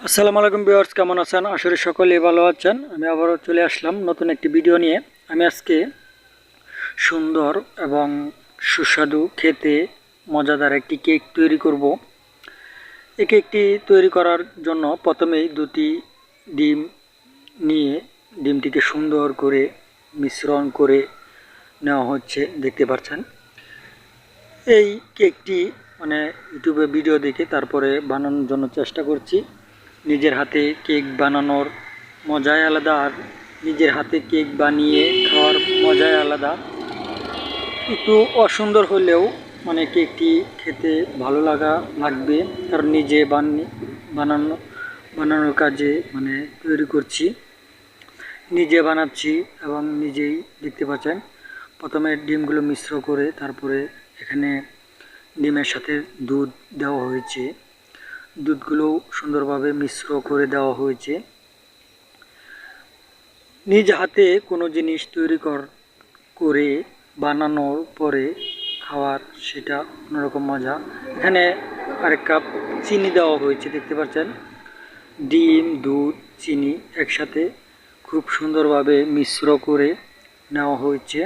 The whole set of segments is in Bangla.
আসসালামু আলাইকুম ভিউয়ার্স, কেমন আছেন? আসলে সকলেই ভালো আছেন। আমি আবারও চলে আসলাম নতুন একটি ভিডিও নিয়ে। আমি আজকে সুন্দর এবং সুস্বাদু, খেতে মজাদার একটি কেক তৈরি করব। এই কেকটি তৈরি করার জন্য প্রথমেই দুটি ডিম নিয়ে ডিমটিকে সুন্দর করে মিশ্রণ করে নেওয়া হচ্ছে, দেখতে পাচ্ছেন। এই কেকটি মানে ইউটিউবে ভিডিও দেখে তারপরে বানানোর জন্য চেষ্টা করছি। নিজের হাতে কেক বানানোর মজাই আলাদা আর নিজের হাতে কেক বানিয়ে খাওয়ার মজাই আলাদা। একটু অসুন্দর হলেও মানে কেকটি খেতে ভালো লাগা লাগবে কারণ নিজে বানি বানানো, বানানোর কাজে মানে তৈরি করছি। নিজে বানাচ্ছি এবং নিজেই দেখতে পাচ্ছেন। প্রথমে ডিমগুলো মিশ্র করে তারপরে এখানে ডিমের সাথে দুধ দেওয়া হয়েছে। দুধগুলো সুন্দরভাবে মিশ্র করে দেওয়া হয়েছে। নিজ হাতে কোনো জিনিস তৈরি কর বানানোর পরে খাওয়ার সেটা অন্যরকম মজা। এখানে আরেক কাপ চিনি দেওয়া হয়েছে, দেখতে পাচ্ছেন? ডিম, দুধ, চিনি একসাথে খুব সুন্দরভাবে মিশ্র করে নেওয়া হয়েছে।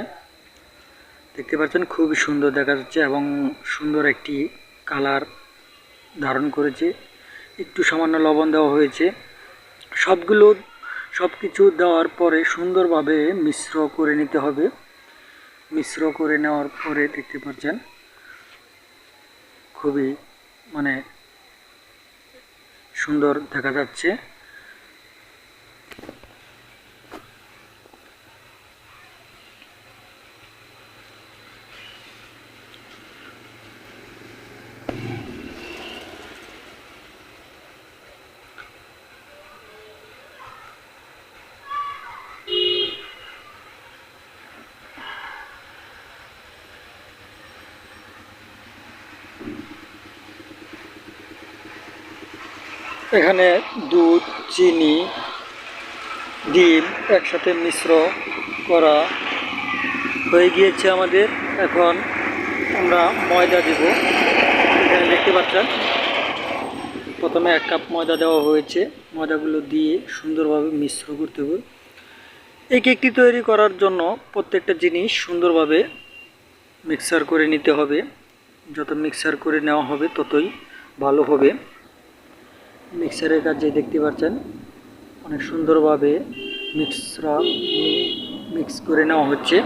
দেখতে পাচ্ছেন, খুবই সুন্দর দেখা যাচ্ছে এবং সুন্দর একটি কালার ধারণ করেছে, একটু সামান্য লবণ দেওয়া হয়েছে। সবগুলো সব কিছু দেওয়ার পরে সুন্দরভাবে মিশ্র করে নিতে হবে। মিশ্র করে নেওয়ার পরে দেখতে পাচ্ছেন, খুবই মানে সুন্দর দেখা যাচ্ছে। এখানে দুধ, চিনি, ডিম একসাথে মিশ্র করা হয়ে গিয়েছে আমাদের। এখন আমরা ময়দা দিব। এখানে দেখতে পাচ্ছেন, প্রথমে এক কাপ ময়দা দেওয়া হয়েছে। ময়দাগুলো দিয়ে সুন্দরভাবে মিশ্র করতে হবে। এই কেকটি তৈরি করার জন্য প্রত্যেকটা জিনিস সুন্দরভাবে মিক্সার করে নিতে হবে। যত মিক্সার করে নেওয়া হবে, ততই ভালো হবে। মিক্সারের কাজে দেখতে পাচ্ছেন, অনেক সুন্দরভাবে মিক্সরা মিক্স করে নেওয়া হচ্ছে।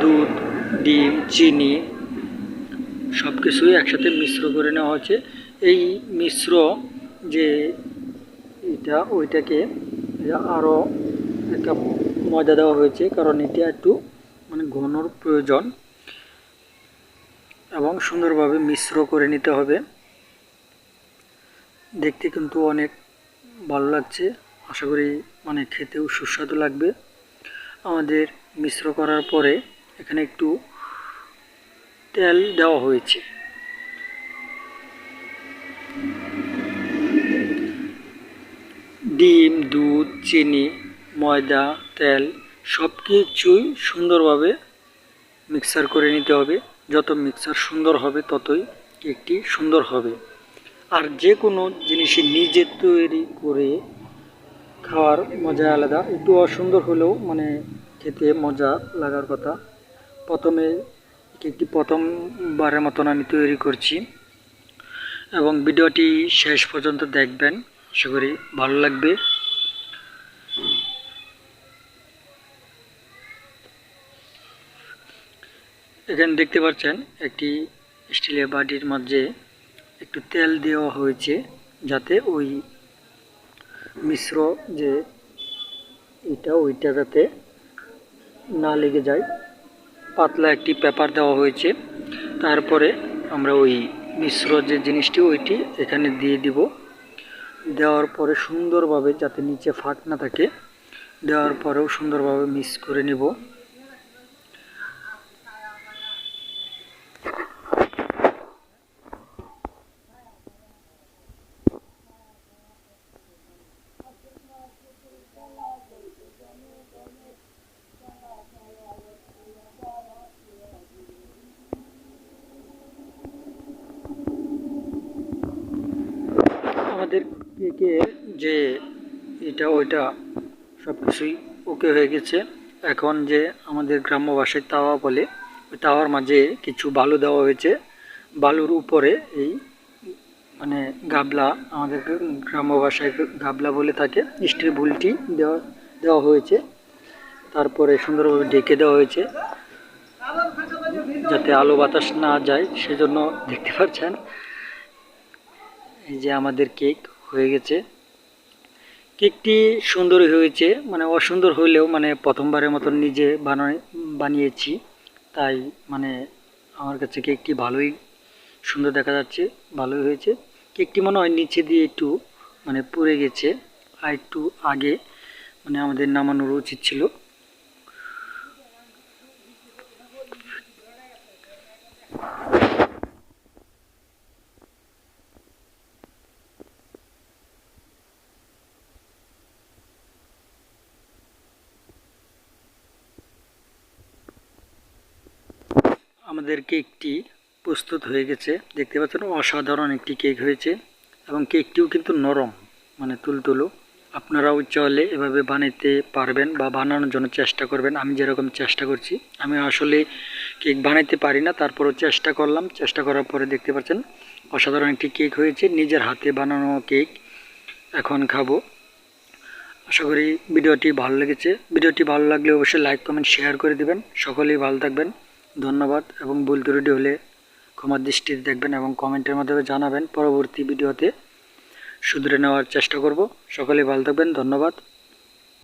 দুধ, ডিম, চিনি সব কিছুই একসাথে মিশ্র করে নেওয়া হচ্ছে। এই মিশ্র যে এটা, ওইটাকে আরও একটা মজা দেওয়া হয়েছে, কারণ এটা একটু মানে ঘনর প্রয়োজন এবং সুন্দরভাবে মিশ্র করে নিতে হবে। দেখতে কিন্তু অনেক ভালো লাগছে। আশা করি মানে খেতেও সুস্বাদু লাগবে। আমাদের মিশ্র করার পরে এখানে একটু তেল দেওয়া হয়েছে। ডিম, দুধ, চিনি, ময়দা, তেল সব কিছুই সুন্দরভাবে মিক্সার করে নিতে হবে। যত মিক্সার সুন্দর হবে, ততই কেকটি সুন্দর হবে। আর যে কোনো জিনিসই নিজে তৈরি করে খাওয়ার মজা আলাদা। একটু অসুন্দর হলেও মানে খেতে মজা লাগার কথা। প্রথমে কেকটি প্রথমবারের মতন আমি তৈরি করছি। এবং ভিডিওটি শেষ পর্যন্ত দেখবেন। আশা করি ভালো লাগবে। এখানে দেখতে পাচ্ছেন একটি স্টিলের বাটির মধ্যে একটু তেল দেওয়া হয়েছে যাতে ওই মিশ্র যে এটা, ওইটা যাতে না লেগে যায়। পাতলা একটি পেপার দেওয়া হয়েছে। তারপরে আমরা ওই মিশ্র যে জিনিসটি, ওইটি এখানে দিয়ে দিব। দেওয়ার পরে সুন্দরভাবে যাতে নিচে ফাঁক না থাকে, দেওয়ার পরেও সুন্দরভাবে মিক্স করে নিব। কেকের যে এটা ওইটা সব কিছুই ওকে হয়ে গেছে। এখন যে আমাদের গ্রাম্য ভাষায় তাওয়া বলে, ওই তাওয়ার মাঝে কিছু বালু দেওয়া হয়েছে। বালুর উপরে এই মানে গাবলা আমাদের গ্রাম্য ভাষায় গাবলা বলে থাকে, স্টিল বুলটি দেওয়া দেওয়া হয়েছে। তারপরে সুন্দরভাবে ঢেকে দেওয়া হয়েছে, যাতে আলো বাতাস না যায়, সেজন্য দেখতে পাচ্ছেন। এই যে আমাদের কেক। হয়ে গেছে। কেকটি সুন্দরই হয়েছে মানে অসুন্দর হইলেও মানে প্রথমবারের মতন নিজে বানায় বানিয়েছি। তাই মানে আমার কাছে কেকটি ভালোই সুন্দর দেখা যাচ্ছে, ভালোই হয়েছে। কেকটি মনে হয় নিচে দিয়ে একটু মানে পুড়ে গেছে, আর একটু আগে মানে আমাদের নামানোর উচিত ছিল। আমাদের কেকটি প্রস্তুত হয়ে গেছে। দেখতে পাচ্ছেন, অসাধারণ একটি কেক হয়েছে এবং কেকটিও কিন্তু নরম মানে তুলতুলো। আপনারাও চলে এভাবে বানাইতে পারবেন বা বানানোর জন্য চেষ্টা করবেন। আমি যেরকম চেষ্টা করছি, আমি আসলে কেক বানাইতে পারি না, তারপরও চেষ্টা করলাম। চেষ্টা করার পরে দেখতে পাচ্ছেন, অসাধারণ একটি কেক হয়েছে, নিজের হাতে বানানো কেক। এখন খাব। আশা করি ভিডিওটি ভালো লেগেছে। ভিডিওটি ভালো লাগলে অবশ্যই লাইক, কমেন্ট, শেয়ার করে দিবেন। সকলেই ভালো থাকবেন। ধন্যবাদ এবং ভুল ত্রুটি হলে ক্ষমার দৃষ্টিতে দেখবেন এবং কমেন্টের মাধ্যমে জানাবেন পরবর্তী ভিডিওতে। শুধরে নেওয়ার চেষ্টা করব। সকলে ভালো থাকবেন। ধন্যবাদ।